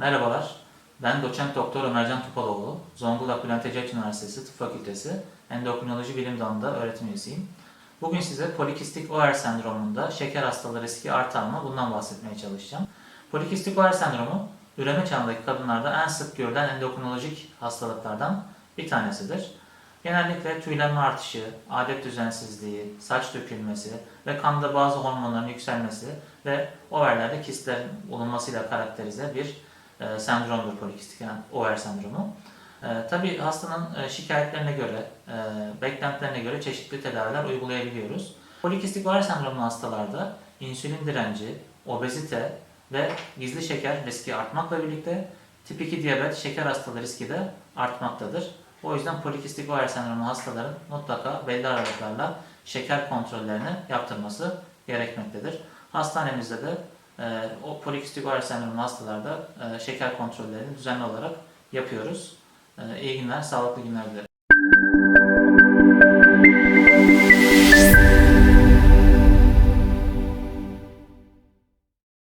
Merhabalar, ben doçent doktor Ömercan Topaloğlu, Zonguldak Bülent Üniversitesi Tıp Fakültesi Endokrinoloji Bilim Dalı'nda öğretim üyesiyim. Bugün size polikistik OR sendromunda şeker hastalığı riski artar mı bundan bahsetmeye çalışacağım. Polikistik OR sendromu üreme çağındaki kadınlarda en sık görülen endokrinolojik hastalıklardan bir tanesidir. Genellikle tüylenme artışı, adet düzensizliği, saç dökülmesi ve kanda bazı hormonların yükselmesi ve overlerde kistlerin bulunmasıyla karakterize bir e, sendromdur polikistik yani OR sendromu. E, Tabi hastanın e, şikayetlerine göre, e, beklentilerine göre çeşitli tedaviler uygulayabiliyoruz. Polikistik OR sendromlu hastalarda insülin direnci, obezite ve gizli şeker riski artmakla birlikte tip 2 diyabet, şeker hastalığı riski de artmaktadır. O yüzden polikistik OR sendromu hastaların mutlaka belli aralıklarla şeker kontrollerini yaptırması gerekmektedir. Hastanemizde de o polikistik OR sendromu hastalarda e, şeker kontrollerini düzenli olarak yapıyoruz. E, iyi günler, sağlıklı günler dilerim.